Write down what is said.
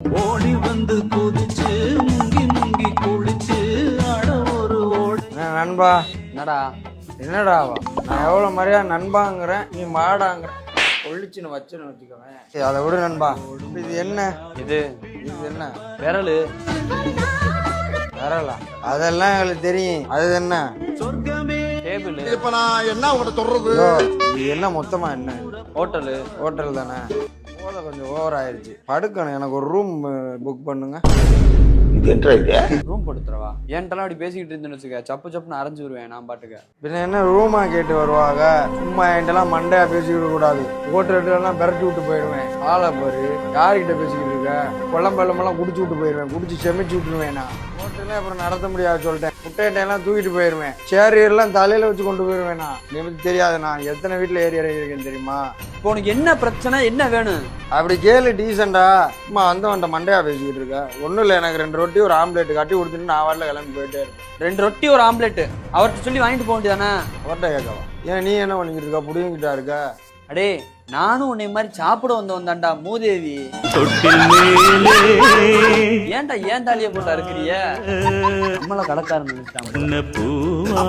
ஓடி வந்து குதிச்சு முங்கி முங்கி குளிச்சு அட ஒரு ஓடி. நண்பா? என்னடா? என்னடா? நான் எவ்வளோ மரியாதை நண்பாங்கிறேன் நீ மாடாங்கிற. ஒழிச்சுன்னு வச்சுன்னு வச்சுக்கோவேன் ஏய், அதை விடு நண்பா. இது என்ன? இது இது என்ன? விரலு. வரலா? அதெல்லாம் எங்களுக்கு தெரியும். அது என்ன? சொர்க்கமே. டேபிள். இப்ப நான் என்ன உங்கள்ட்ட சொல்றது? இது என்ன மொத்தமா என்ன? ஹோட்டலு. ஹோட்டல் தானே? போத கொஞ்சம் ஓவர் ஆயிடுச்சு படுக்கணும். எனக்கு ஒரு ரூம் புக் பண்ணுங்க. ரூம் படுத்துறவா? என்கிட்டலாம் அப்படி பேசிக்கிட்டு இருந்தேன்னு வச்சுக்க சப்பு சப்புன்னு அரைஞ்சு வருவேன் நான் பாட்டுக்க. பின்ன என்ன ரூமா கேட்டு வருவாங்க சும்மா என்கிட்டலாம் மண்டையா பேசிக்கிட்டு கூடாது ஹோட்டல்லாம் பெரட்டி விட்டு போயிடுவேன் ஆளை பாரு. யாருக்கிட்ட பேசிக்கிட்டு இருக்க? கொள்ளம் பள்ளமெல்லாம் குடிச்சு விட்டு போயிடுவேன் குடிச்சு செமிச்சு விட்டுருவேன் நான். ஹோட்டலே அப்புறம் நடத்த முடியாது சொல்லிட்டேன். முட்டையட்டையெல்லாம் தூக்கிட்டு போயிடுவேன் சேர் எல்லாம் தலையில வச்சு கொண்டு போயிடுவேன் நான். எனக்கு தெரியாது நான் எத்தனை வீட்டில் ஏறி இறங்கியிருக்கேன் தெரியுமா? இப்போ உனக்கு என்ன பிரச்சனை? என்ன வேணும்? அப்படி கேளு டீசெண்டா. அம்மா வந்தவன்ட்ட மண்டையா பேசிக்கிட்டு இருக்க. ஒன்றும் இல்லை எனக்கு ரெண்டு ரொட்டி ஒரு ஆம்லேட் கட்டி கொடுத்துட்டு நான் வாட்டில் கிளம்பி போயிட்டே இருப்பேன். ரெண்டு ரொட்டி ஒரு ஆம்லெட் அவர்கிட்ட சொல்லி வாங்கிட்டு போக வேண்டியதானே? அவர்கிட்ட கேட்கவா? ஏன் நீ என்ன பண்ணிக்கிட்டு இருக்க? புடிங்கிட்டா இருக்க? அடே நானும் உன்னை மாதிரி சாப்பிட வந்தவன் தான்டா மூதேவி ஏன்டா ஏன் தாலிய போட்டா இருக்கிறிய நம்மள கடைக்காரன் நினைச்சிட்டான்